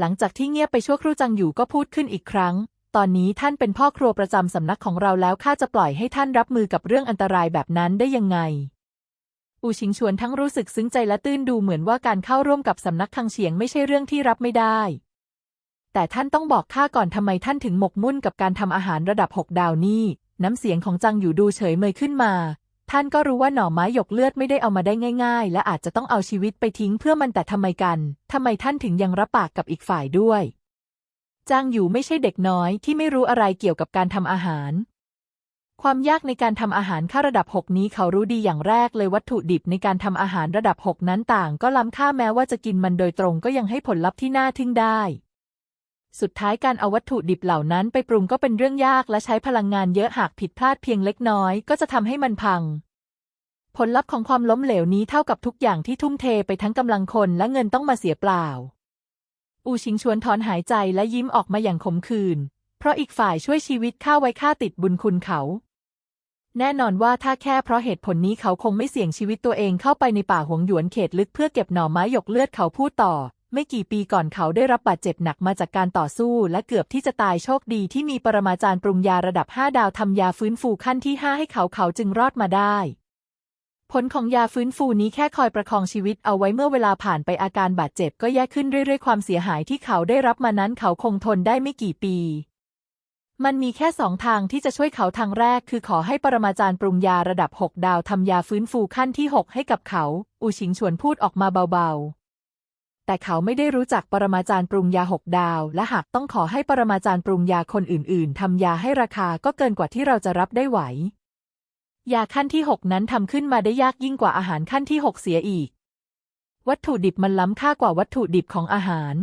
หลังจากที่เงียบไปชั่วครู่จังอยู่ก็พูดขึ้นอีกครั้ง ตอนนี้ท่านเป็นพ่อครัวประจำสำนักของเราแล้วข้าจะปล่อยให้ท่านรับมือกับเรื่องอันตรายแบบนั้นได้ยังไง อูชิงชวนทั้งรู้สึกซึ้งใจและตื้นดูเหมือนว่าการเข้าร่วมกับสำนักคังเฉียงไม่ใช่เรื่องที่รับไม่ได้ แต่ท่านต้องบอกข้าก่อนทำไมท่านถึงหมกมุ่นกับการทำอาหารระดับหกดาวนี่ น้ำเสียงของจังอยู่ดูเฉยเมยขึ้นมา ท่านก็รู้ว่าหน่อไม้หยกเลือดไม่ได้เอามาได้ง่าย ๆ และอาจจะต้องเอาชีวิตไปทิ้งเพื่อมันแต่ทำไมกัน ทำไมท่านถึงยังรับปากกับอีกฝ่ายด้วย จางอยู่ไม่ใช่เด็กน้อยที่ไม่รู้อะไรเกี่ยวกับการทำอาหาร ความยากในการทำอาหารค่าระดับ 6 นี้เขารู้ดีอย่างแรกเลยวัตถุดิบในการทำอาหารระดับ 6 นั้นต่าง ก็ล้ำค่าแม้ว่าจะกินมันโดยตรงก็ยังให้ผลลัพธ์ที่น่าทึ่งได้ สุดท้ายการเอาวัตถุดิบเหล่านั้นไปปรุงก็เป็นเรื่องยากและใช้พลังงานเยอะหากผิดพลาดเพียงเล็กน้อยก็จะทำให้มันพัง ผลลัพธ์ของความล้มเหลวนี้เท่ากับทุกอย่างที่ทุ่มเทไปทั้งกำลังคนและเงินต้องมาเสียเปล่า อูชิงชวนถอนหายใจและยิ้มออกมาอย่างขมขื่นเพราะอีกฝ่ายช่วยชีวิตข้าไว้ข้าติดบุญคุณเขาแน่นอนว่าถ้าแค่เพราะเหตุผลนี้เขาคงไม่เสี่ยงชีวิตตัวเองเข้าไปในป่าหวงหยวนเขตลึกเพื่อเก็บหน่อไม้หยกเลือดเขาพูดต่อ ไม่กี่ปีก่อนเขาได้รับบาดเจ็บหนักมาจากการต่อสู้และเกือบที่จะตายโชคดีที่มีปรมาจารย์ปรุงยาระดับ 5 ดาวทำยาฟื้นฟูขั้นที่ 5 ให้เขาเขาจึงรอดมาได้ ผลของยาฟื้นฟูนี้แค่คอยประคองชีวิตเอาไว้เมื่อเวลาผ่านไปอาการบาดเจ็บก็แย่ขึ้นเรื่อยๆ ความเสียหายที่เขาได้รับมานั้นเขาคงทนได้ไม่กี่ปีมันมีแค่สองทางที่จะช่วยเขาทางแรกคือขอให้ปรมาจารย์ปรุงยาระดับ 6 ดาวทำยาฟื้นฟูขั้นที่ 6 ให้กับเขา อูชิงชวนพูดออกมาเบาๆ แต่เขาไม่ได้รู้จักปรมาจารย์ปรุงยา6ดาว และหากต้องขอให้ปรมาจารย์ปรุงยาคนอื่น ๆ ทำยาให้ราคาก็เกินกว่าที่เราจะรับได้ไหว ยาขั้นที่ 6 นั้นทำขึ้นมาได้ยากยิ่งกว่าอาหารขั้นที่ 6 เสียอีก วัตถุดิบมันล้ำค่ากว่าวัตถุดิบของอาหาร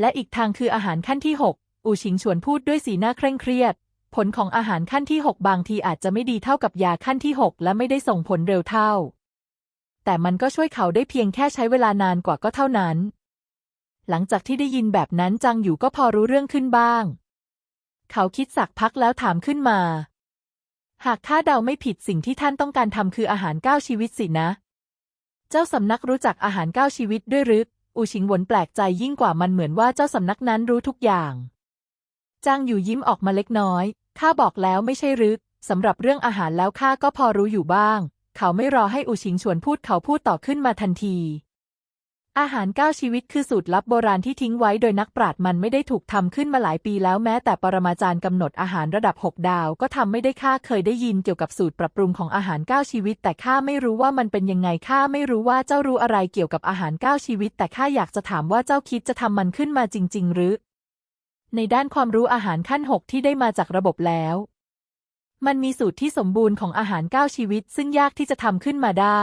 และอีกทางคืออาหารขั้นที่ 6 อูชิงชวนพูดด้วยสีหน้าเคร่งเครียด ผลของอาหารขั้นที่ 6 บางทีอาจจะไม่ดีเท่ากับยาขั้นที่ 6 และไม่ได้ส่งผลเร็วเท่า แต่มันก็ช่วยเขาได้เพียงแค่ใช้เวลานานกว่าก็เท่านั้น หลังจากที่ได้ยินแบบนั้นจังอยู่ก็พอรู้เรื่องขึ้นบ้าง เขาคิดสักพักแล้วถามขึ้นมา หากข้าเดาไม่ผิดสิ่งที่ท่านต้องการทำคืออาหารเก้าชีวิตสินะ เจ้าสำนักรู้จักอาหารเก้าชีวิตด้วยหรืออูชิงหวนแปลกใจยิ่งกว่ามันเหมือนว่าเจ้าสำนักนั้นรู้ทุกอย่างจางอยู่ยิ้มออกมาเล็กน้อย ข้าบอกแล้วไม่ใช่หรือสำหรับเรื่องอาหารแล้วข้าก็พอรู้อยู่บ้าง เขาไม่รอให้อูชิงชวนพูดเขาพูดต่อขึ้นมาทันที อาหารเก้าชีวิตคือสูตรลับโบราณที่ทิ้งไว้โดยนักปราชญ์มันไม่ได้ถูกทำขึ้นมาหลายปีแล้วแม้แต่ปรมาจารย์กำหนดอาหารระดับ6ดาวก็ทำไม่ได้ข้าเคยได้ยินเกี่ยวกับสูตรปรับปรุงของอาหารเก้าชีวิต แต่ข้าไม่รู้ว่ามันเป็นยังไงข้าไม่รู้ว่าเจ้ารู้อะไรเกี่ยวกับอาหารเก้าชีวิต แต่ข้าอยากจะถามว่าเจ้าคิดจะทำมันขึ้นมาจริง ๆ หรือในด้านความรู้อาหารขั้นหกที่ได้มาจากระบบแล้ว มันมีสูตรที่สมบูรณ์ของอาหารเก้าชีวิต ซึ่งยากที่จะทำขึ้นมาได้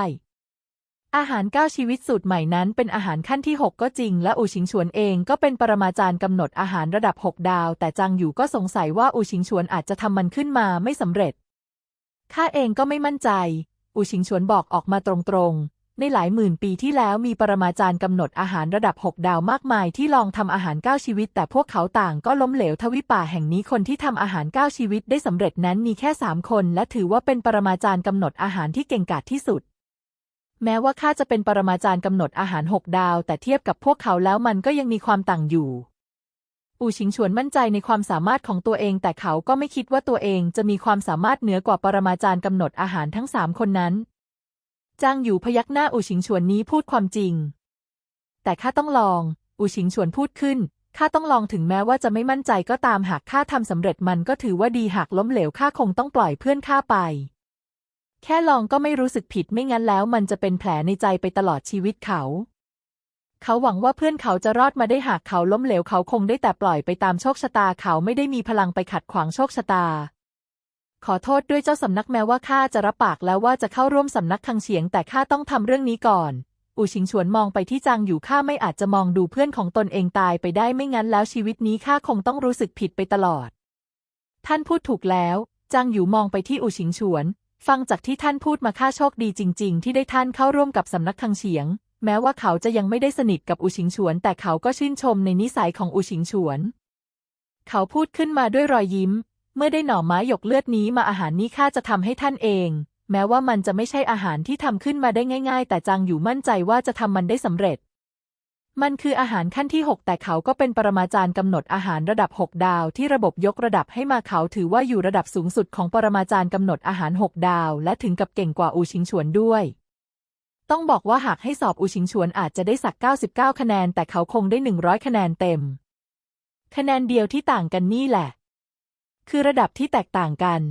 อาหารเก้าชีวิตสูตรใหม่นั้นเป็นอาหารขั้นที่ 6 ก็จริง และอูชิงชวนเองก็เป็นปรมาจารย์กำหนดอาหารระดับ 6 ดาว แต่จางอยู่ก็สงสัยว่าอูชิงชวนอาจจะทำมันขึ้นมาไม่สำเร็จข้าเองก็ไม่มั่นใจ อูชิงชวนบอกออกมาตรงๆ ในหลายหมื่นปีที่แล้วมีปรมาจารย์กำหนดอาหารระดับ 6 ดาวมากมายที่ลองทำอาหารเก้าชีวิต แต่พวกเขาต่างก็ล้มเหลวทวิป่าแห่งนี้คนที่ทำอาหารเก้าชีวิตได้สำเร็จนั้นมีแค่สามคน และถือว่าเป็นปรมาจารย์กำหนดอาหารที่เก่งกาจที่สุด แม้ว่าข้าจะเป็นปรมาจารย์กำหนดอาหารหกดาว แต่เทียบกับพวกเขาแล้วมันก็ยังมีความต่างอยู่อูชิงฉวนมั่นใจในความสามารถของตัวเองแต่เขาก็ไม่คิดว่าตัวเองจะมีความสามารถเหนือกว่าปรมาจารย์กำหนดอาหารทั้งสามคนนั้น จางอยู่พยักหน้าอูชิงฉวนนี้พูดความจริง แต่ข้าต้องลอง อูชิงฉวนพูดขึ้นข้าต้องลองถึงแม้ว่าจะไม่มั่นใจก็ตามหากข้าทำสำเร็จมันก็ถือว่าดีหากล้มเหลวข้าคงต้องปล่อยเพื่อนข้าไป แค่ลองก็ไม่รู้สึกผิดไม่งั้นแล้วมันจะเป็นแผลในใจไปตลอดชีวิตเขา เขาหวังว่าเพื่อนเขาจะรอดมาได้หากเขาล้มเหลวเขาคงได้แต่ปล่อยไปตามโชคชะตาเขาไม่ได้มีพลังไปขัดขวางโชคชะตา ขอโทษด้วยเจ้าสำนักแม้ว่าข้าจะรับปากแล้วว่าจะเข้าร่วมสำนักคังเฉียงแต่ข้าต้องทำเรื่องนี้ก่อน อูชิงฉวนมองไปที่จางอยู่ข้าไม่อาจจะมองดูเพื่อนของตนเองตายไปได้ไม่งั้นแล้วชีวิตนี้ข้าคงต้องรู้สึกผิดไปตลอด ท่านพูดถูกแล้ว จางอยู่มองไปที่อูชิงฉวน ฟังจากที่ท่านพูดมาข้าโชคดีจริง ๆ ที่ได้ท่านเข้าร่วมกับสำนักคังเฉียง แม้ว่าเขาจะยังไม่ได้สนิทกับอูชิงฉวน แต่เขาก็ชื่นชมในนิสัยของอูชิงฉวน เขาพูดขึ้นมาด้วยรอยยิ้ม เมื่อได้หน่อไม้หยกเลือดนี้มาอาหารนี้ข้าจะทำให้ท่านเอง แม้ว่ามันจะไม่ใช่อาหารที่ทำขึ้นมาได้ง่าย ๆ แต่จางอยู่มั่นใจว่าจะทำมันได้สำเร็จ มันคืออาหารขั้นที่ 6 แต่เขาก็เป็นปรมาจารย์กำหนดอาหารระดับ 6 ดาว ที่ระบบยกระดับให้มาเขาถือว่าอยู่ระดับสูงสุดของปรมาจารย์กำหนดอาหาร 6 ดาว และถึงกับเก่งกว่าอูชิงฉวนด้วยต้องบอกว่าหากให้สอบอูชิงฉวนอาจจะได้สัก 99 คะแนน แต่เขาคงได้ 100 คะแนนเต็ม คะแนนเดียวที่ต่างกันนี่แหละ คือระดับที่แตกต่างกัน